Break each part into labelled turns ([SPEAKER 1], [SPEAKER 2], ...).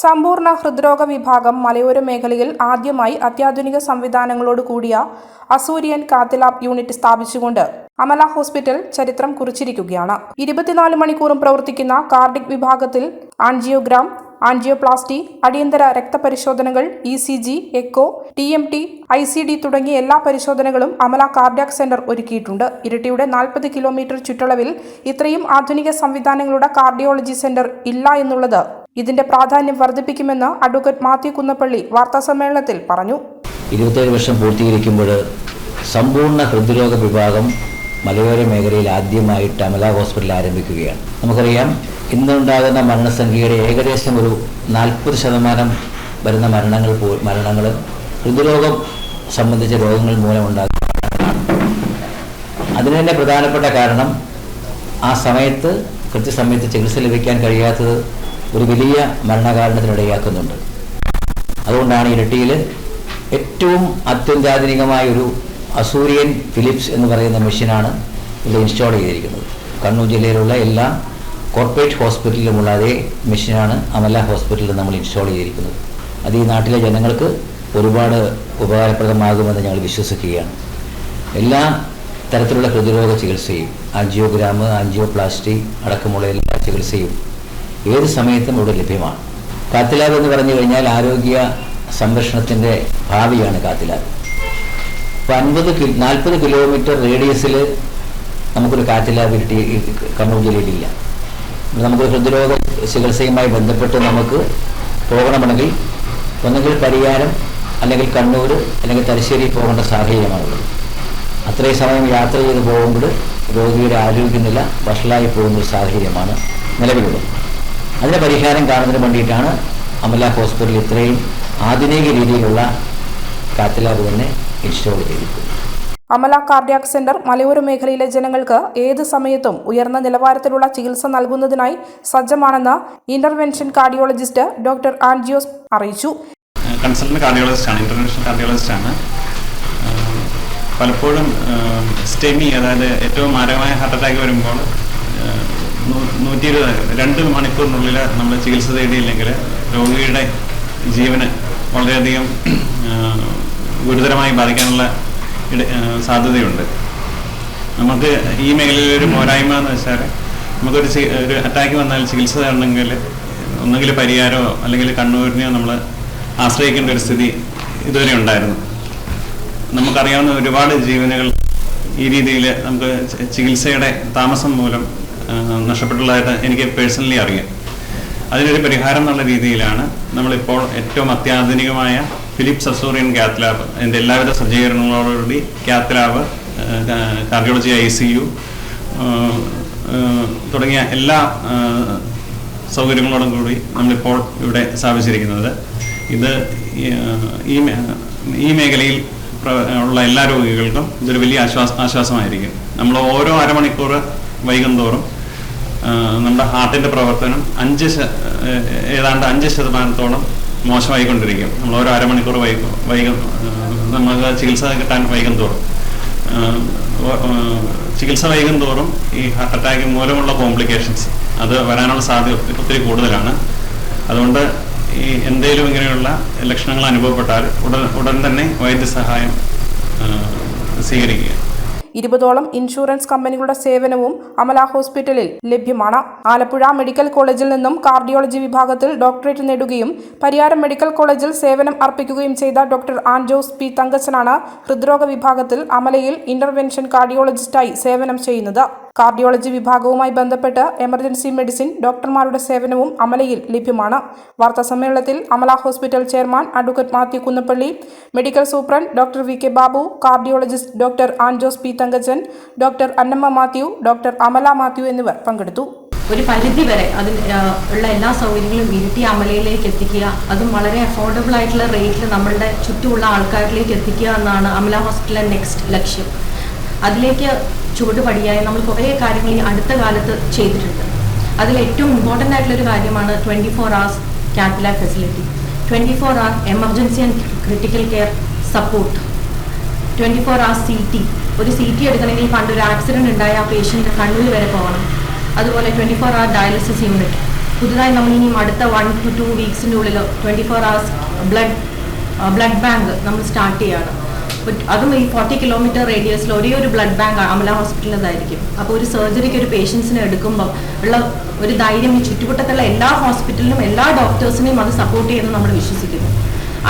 [SPEAKER 1] സമ്പൂർണ ഹൃദ്രോഗ വിഭാഗം മലയോര മേഖലയിൽ ആദ്യമായി അത്യാധുനിക സംവിധാനങ്ങളോട് കൂടിയ അസൂര്യൻ കാത്തിലാബ് യൂണിറ്റ് സ്ഥാപിച്ചുകൊണ്ട് അമല ഹോസ്പിറ്റൽ ചരിത്രം കുറിച്ചിരിക്കുകയാണ്. ഇരുപത്തിനാല് മണിക്കൂറും പ്രവർത്തിക്കുന്ന കാർഡിക് വിഭാഗത്തിൽ ആൻജിയോഗ്രാം ആൻജിയോപ്ലാസ്റ്റി അടിയന്തര രക്തപരിശോധനകൾ E C G echo T M T I C D തുടങ്ങിയ എല്ലാ പരിശോധനകളും അമല കാർഡിയാക് സെന്റർ ഒരുക്കിയിട്ടുണ്ട്. ഇരട്ടിയുടെ നാൽപ്പത് കിലോമീറ്റർ ചുറ്റളവിൽ ഇത്രയും ആധുനിക സംവിധാനങ്ങളുടെ കാർഡിയോളജി സെന്റർ ഇല്ല എന്നുള്ളത് ഇതിന്റെ പ്രാധാന്യം വർദ്ധിപ്പിക്കുമെന്ന് അഡ്വക്കേറ്റ് മാത്യു കുന്നപ്പള്ളി വാർത്താസമ്മേളനത്തിൽ പറഞ്ഞു.
[SPEAKER 2] ഇരുപത്തേഴ് വർഷം പൂർത്തീകരിക്കുമ്പോൾ സമ്പൂർണ ഹൃദ്രോഗ വിഭാഗം മലയോര മേഖലയിൽ ആദ്യമായിട്ട് അമല ഹോസ്പിറ്റൽ ആരംഭിക്കുകയാണ്. നമുക്കറിയാം ഇന്നുണ്ടാകുന്ന മരണസംഖ്യയുടെ ഏകദേശം ഒരു നാൽപ്പത് ശതമാനം വരുന്ന മരണങ്ങൾ മരണങ്ങൾ ഹൃദ്രോഗം സംബന്ധിച്ച രോഗങ്ങൾ മൂലമുണ്ടാകും. അതിന് തന്നെ പ്രധാനപ്പെട്ട കാരണം ആ സമയത്ത് കൃത്യസമയത്ത് ചികിത്സ ലഭിക്കാൻ കഴിയാത്തത് ഒരു വലിയ മരണകാരണത്തിനിടയാക്കുന്നുണ്ട്. അതുകൊണ്ടാണ് ഇരട്ടിയിൽ ഏറ്റവും അത്യന്താധുനികമായ ഒരു അസൂര്യൻ ഫിലിപ്സ് എന്ന് പറയുന്ന മെഷീനാണ് ഇവിടെ ഇൻസ്റ്റാൾ ചെയ്തിരിക്കുന്നത്. കണ്ണൂർ ജില്ലയിലുള്ള എല്ലാ കോർപ്പറേറ്റ് ഹോസ്പിറ്റലിലുമുള്ള അതേ മെഷീനാണ് അമല ഹോസ്പിറ്റലിൽ നമ്മൾ ഇൻസ്റ്റാൾ ചെയ്തിരിക്കുന്നത്. അത് ഈ നാട്ടിലെ ജനങ്ങൾക്ക് ഒരുപാട് ഉപകാരപ്രദമാകുമെന്ന് ഞങ്ങൾ വിശ്വസിക്കുകയാണ്. എല്ലാ തരത്തിലുള്ള ഹൃദ്രോഗ ചികിത്സയും ആൻജിയോഗ്രാം ആൻജിയോപ്ലാസ്റ്റി അടക്കമുള്ള എല്ലാ ചികിത്സയും ഏത് സമയത്തും ഇവിടെ ലഭ്യമാണ്. കാത്തിലാബ് എന്ന് പറഞ്ഞു കഴിഞ്ഞാൽ ആരോഗ്യ സംരക്ഷണത്തിന്റെ ഭാവിയാണ് കാത്തിലാബ് ഇപ്പോൾ അൻപത് കി നാൽപ്പത് കിലോമീറ്റർ റേഡിയസിൽ നമുക്കൊരു കാത്തിലാബ് കിട്ടി കണ്ണൂർ ജില്ലയിലില്ല നമുക്ക് ഹൃദ്രോഗ ചികിത്സയുമായി ബന്ധപ്പെട്ട് നമുക്ക് പോകണമെങ്കിൽ ഒന്നുകിൽ പരിയാരം അല്ലെങ്കിൽ കണ്ണൂർ അല്ലെങ്കിൽ തലശ്ശേരി പോകേണ്ട സാഹചര്യമാണുള്ളത്. അത്രയും സമയം യാത്ര ചെയ്ത് പോകുമ്പോൾ രോഗിയുടെ ആരോഗ്യനില വഷളായി പോകുന്ന ഒരു സാഹചര്യമാണ് നിലവിലുള്ളത്. അതിന് പരിഹാരം കാണുന്നതിന് വേണ്ടിയിട്ടാണ് അമല ഹോസ്പിറ്റൽ ഇത്രയും ആധുനിക രീതിയിലുള്ള കാത്തലാബ് തന്നെ ഇൻസ്റ്റാൾ ചെയ്തിരിക്കുന്നത്.
[SPEAKER 1] അമല കാർഡിയാക് സെന്റർ മലയോര മേഖലയിലെ ജനങ്ങൾക്ക് ഏത് സമയത്തും ഉയർന്ന നിലവാരത്തിലുള്ള ചികിത്സ നൽകുന്നതിനായി സജ്ജമാണെന്ന് ഇന്റർവെൻഷൻ കാർഡിയോളജിസ്റ്റ് ഡോക്ടർ ആൻജിയോസ് അറിയിച്ചു.
[SPEAKER 3] കൺസൾട്ടന്റ് ഇന്റർവെൻഷൻ കാർഡിയോളജിസ്റ്റ് ആണ് പലപ്പോഴും സ്റ്റെമി അതായത് ഏറ്റവും മാരകമായ ഹാർട്ട് അറ്റാക്ക് വരുമ്പോൾ നൂറ്റി ഇരുപത് രണ്ട് മണിക്കൂറിനുള്ളിൽ നമ്മൾ ചികിത്സ തേടിയില്ലെങ്കിൽ രോഗിയുടെ ജീവന് വളരെയധികം ഗുരുതരമായി ബാധിക്കാനുള്ള സാധ്യതയുണ്ട്. നമുക്ക് ഈ മേഖലയിൽ ഒരു പോരായ്മ എന്ന് വെച്ചാൽ നമുക്കൊരു ഒരു അറ്റാക്ക് വന്നാൽ ചികിത്സ തരണമെങ്കിൽ ഒന്നുകിൽ പരിഹാരമോ അല്ലെങ്കിൽ കണ്ണൂരിനെയോ നമ്മൾ ആശ്രയിക്കേണ്ട ഒരു സ്ഥിതി ഇതുവരെ ഉണ്ടായിരുന്നു. നമുക്കറിയാവുന്ന ഒരുപാട് ജീവനുകൾ ഈ രീതിയിൽ നമുക്ക് ചികിത്സയുടെ താമസം മൂലം നഷ്ടപ്പെട്ടുള്ളതായിട്ട് എനിക്ക് പേഴ്സണലി അറിയാം. അതിനൊരു പരിഹാരം എന്നുള്ള രീതിയിലാണ് നമ്മളിപ്പോൾ ഏറ്റവും അത്യാധുനികമായ ഫിലിപ്പ് സസൂറിയൻ കാത്ത് ലാബ് എന്റെ എല്ലാവിധ സജ്ജീകരണങ്ങളോടുകൂടി cath lab cardiology I C U തുടങ്ങിയ എല്ലാ സൗകര്യങ്ങളോടും കൂടി നമ്മളിപ്പോൾ ഇവിടെ സ്ഥാപിച്ചിരിക്കുന്നത്. ഇത് ഈ, ഈ മേഖലയിൽ ഉള്ള എല്ലാ രോഗികൾക്കും ഇതൊരു വലിയ ആശ്വാസ ആശ്വാസമായിരിക്കും. നമ്മൾ ഓരോ അരമണിക്കൂർ വൈകുന്തോറും നമ്മുടെ ഹാർട്ടിന്റെ പ്രവർത്തനം അഞ്ച് ഏതാണ്ട് അഞ്ച് ശതമാനത്തോളം മോശമായിക്കൊണ്ടിരിക്കും. നമ്മൾ ഓരോ അരമണിക്കൂർ വൈകും വൈകും നമുക്ക് ചികിത്സ കിട്ടാൻ വൈകും തോറും. ചികിത്സ വൈകും തോറും ഈ ഹാർട്ട് അറ്റാക്ക് മൂലമുള്ള കോംപ്ലിക്കേഷൻസ് അത് വരാനുള്ള സാധ്യത ഒത്തിരി കൂടുതലാണ്. അതുകൊണ്ട് ഈ എന്തെങ്കിലും ഇങ്ങനെയുള്ള ലക്ഷണങ്ങൾ അനുഭവപ്പെട്ടാൽ ഉടൻ ഉടൻ തന്നെ വൈദ്യസഹായം സ്വീകരിക്കുക.
[SPEAKER 1] ഇരുപതോളം ഇൻഷുറൻസ് കമ്പനികളുടെ സേവനവും അമല ഹോസ്പിറ്റലിൽ ലഭ്യമാണ്. ആലപ്പുഴ മെഡിക്കൽ കോളേജിൽ നിന്നും കാർഡിയോളജി വിഭാഗത്തിൽ ഡോക്ടറേറ്റ് നേടുകയും പരിയാരം മെഡിക്കൽ കോളേജിൽ സേവനം അർപ്പിക്കുകയും ചെയ്ത ഡോക്ടർ ആൻജോസ് പി തങ്കച്ചനാണ് ഹൃദ്രോഗ വിഭാഗത്തിൽ അമലയിൽ ഇന്റർവെൻഷൻ കാർഡിയോളജിസ്റ്റായി സേവനം ചെയ്യുന്നത്. കാർഡിയോളജി വിഭാഗവുമായി ബന്ധപ്പെട്ട് എമർജൻസി മെഡിസിൻ ഡോക്ടർമാരുടെ സേവനവും അമലയിൽ ലഭ്യമാണ്. വാർത്താ സമ്മേളനത്തിൽ Amala hospital chairman advocate Mathew Kunnappally medical superintendent doctor V K Babu cardiologist doctor Anjos P Thankachan doctor Annamma Mathew doctor Amala Mathew എന്നിവർ പങ്കെടുത്തു.
[SPEAKER 4] ഒരു പരിധി വരെ അതിൽ ഉള്ള എല്ലാ സൗകര്യങ്ങളും ഇരുട്ടി അമലയിലേക്ക് എത്തിക്കുക അതും വളരെ അഫോർഡബിൾ ആയിട്ടുള്ള റേറ്റിൽ നമ്മളുടെ ചുറ്റുമുള്ള ആൾക്കാരിലേക്ക് എത്തിക്കുക എന്നാണ് അമല ഹോസ്പിറ്റലിലെ നെക്സ്റ്റ് ലക്ഷ്യം. അതിലേക്ക് ചുവട് പടിയായി നമ്മൾ കുറേ കാര്യങ്ങൾ ഈ അടുത്ത കാലത്ത് ചെയ്തിട്ടുണ്ട്. അതിൽ ഏറ്റവും ഇമ്പോർട്ടന്റ് ആയിട്ടുള്ളൊരു കാര്യമാണ് twenty four hours ക്യാപില facility twenty four hour emergency and critical care support twenty four hours C T ഒരു സി ടി എടുക്കണമെങ്കിൽ പണ്ട് ഒരു ആക്സിഡന്റ് ഉണ്ടായ ആ പേഷ്യന്റ് കണ്ണൂർ വരെ പോകണം. അതുപോലെ twenty four hour dialysis unit പുതുതായി നമ്മൾ ഇനിയും അടുത്ത വൺ ടു ടു വീക്സിന്റെ ഉള്ളിൽ twenty four hours blood blood bank നമ്മൾ സ്റ്റാർട്ട് ചെയ്യാണ്. അതും ഈ ഫോർട്ടി കിലോമീറ്റർ റേഡിയസിൽ ഒരേ ഒരു ബ്ലഡ് ബാങ്ക് അമല ഹോസ്പിറ്റലിനതായിരിക്കും അപ്പോൾ ഒരു സർജറിക്ക് ഒരു പേഷ്യൻസിനെ എടുക്കുമ്പോൾ ഉള്ള ഒരു ധൈര്യം ഈ ചുറ്റുവട്ടത്തുള്ള എല്ലാ ഹോസ്പിറ്റലിലും എല്ലാ ഡോക്ടേഴ്സിനെയും അത് സപ്പോർട്ട് ചെയ്യുന്നു നമ്മൾ വിശ്വസിക്കുന്നു.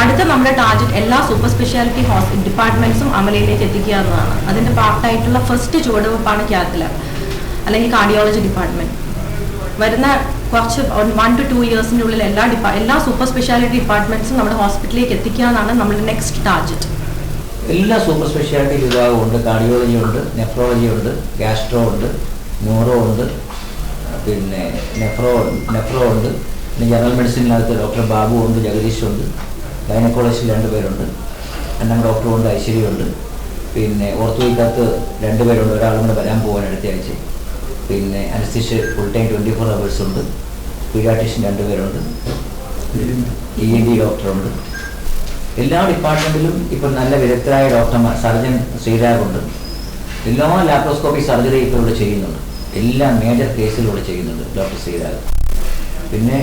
[SPEAKER 4] അടുത്ത നമ്മുടെ ടാർഗറ്റ് എല്ലാ സൂപ്പർ സ്പെഷ്യാലിറ്റി ഹോസ് ഡിപ്പാർട്ട്മെന്റ്സും അമലയിലേക്ക് എത്തിക്കുക എന്നതാണ്. അതിന്റെ പാർട്ടായിട്ടുള്ള ഫസ്റ്റ് ചുവടുവെപ്പാണ് ക്യാത്തല അല്ലെങ്കിൽ കാർഡിയോളജി ഡിപ്പാർട്ട്മെന്റ് വരുന്ന കുറച്ച് വൺ ടു ടു ഇയേഴ്സിന്റെ ഉള്ളിൽ എല്ലാ ഡിപ്പാ എല്ലാ സൂപ്പർ സ്പെഷ്യാലിറ്റി ഡിപ്പാർട്ട്മെന്റ്സും നമ്മുടെ ഹോസ്പിറ്റലിലേക്ക് എത്തിക്കുക എന്നാണ് നമ്മുടെ നെക്സ്റ്റ് ടാർഗറ്റ്
[SPEAKER 2] എല്ലാ സൂപ്പർ സ്പെഷ്യാലിറ്റി വിഭാഗമുണ്ട് കാർഡിയോളജി ഉണ്ട് നെഫ്രോളജി ഉണ്ട് ഗ്യാസ്ട്രോ ഉണ്ട് ന്യൂറോ ഉണ്ട് പിന്നെ നെഫ്രോ നെഫ്രോ ഉണ്ട് പിന്നെ ജനറൽ മെഡിസിനകത്ത് ഡോക്ടർ ബാബു ഉണ്ട് ജഗദീഷ് ഉണ്ട് ഗൈനക്കോളജിയിൽ രണ്ട് പേരുണ്ട് രണ്ടാം ഡോക്ടറും ഉണ്ട് ഐശ്വര്യ ഉണ്ട് പിന്നെ ഓർത്തോയ്ക്കകത്ത് രണ്ട് പേരുണ്ട് ഒരാളും കൂടെ വരാൻ പോകാൻ അടുത്ത ആഴ്ച പിന്നെ anaesthetist full time twenty four hours ഉണ്ട് പീഡിയാട്രീഷ്യൻ രണ്ട് പേരുണ്ട് ഇ എൻ ഡി ഡോക്ടറുണ്ട്. എല്ലാ ഡിപ്പാർട്ട്മെന്റിലും ഇപ്പം നല്ല വിദഗ്ധരായ ഡോക്ടർമാർ സർജൻ ശ്രീരാഗുണ്ട്. എല്ലാ ലാപ്രോസ്കോപ്പി സർജറി ഇപ്പോൾ ഇവിടെ ചെയ്യുന്നുണ്ട്. എല്ലാ മേജർ കേസിലും ഇവിടെ ചെയ്യുന്നുണ്ട് ഡോക്ടർ ശ്രീരാഗ്. പിന്നെ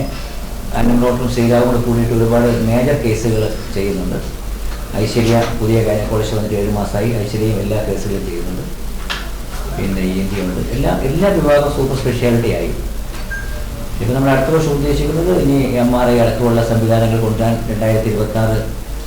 [SPEAKER 2] അന്നം ഡോക്ടറും ശ്രീരാഗും കൂടെ കൂടിയിട്ട് ഒരുപാട് മേജർ കേസുകൾ ചെയ്യുന്നുണ്ട്. ഐശ്വര്യ പുതിയ ഗൈനക്കോളജി വന്നിട്ട് ഏഴ് മാസമായി. ഐശ്വര്യയും എല്ലാ കേസുകളും ചെയ്യുന്നുണ്ട്. പിന്നെ ഇ എൻ ടി ഉണ്ട്. എല്ലാ എല്ലാ വിഭാഗവും സൂപ്പർ സ്പെഷ്യാലിറ്റി ആയി. ഇപ്പം നമ്മൾ അടുത്ത വർഷം ഉദ്ദേശിക്കുന്നത് ഇനി എം ആർ ഐ അടക്കമുള്ള സംവിധാനങ്ങൾ കൊണ്ടുവരാൻ രണ്ടായിരത്തി ഇരുപത്തി ആറ്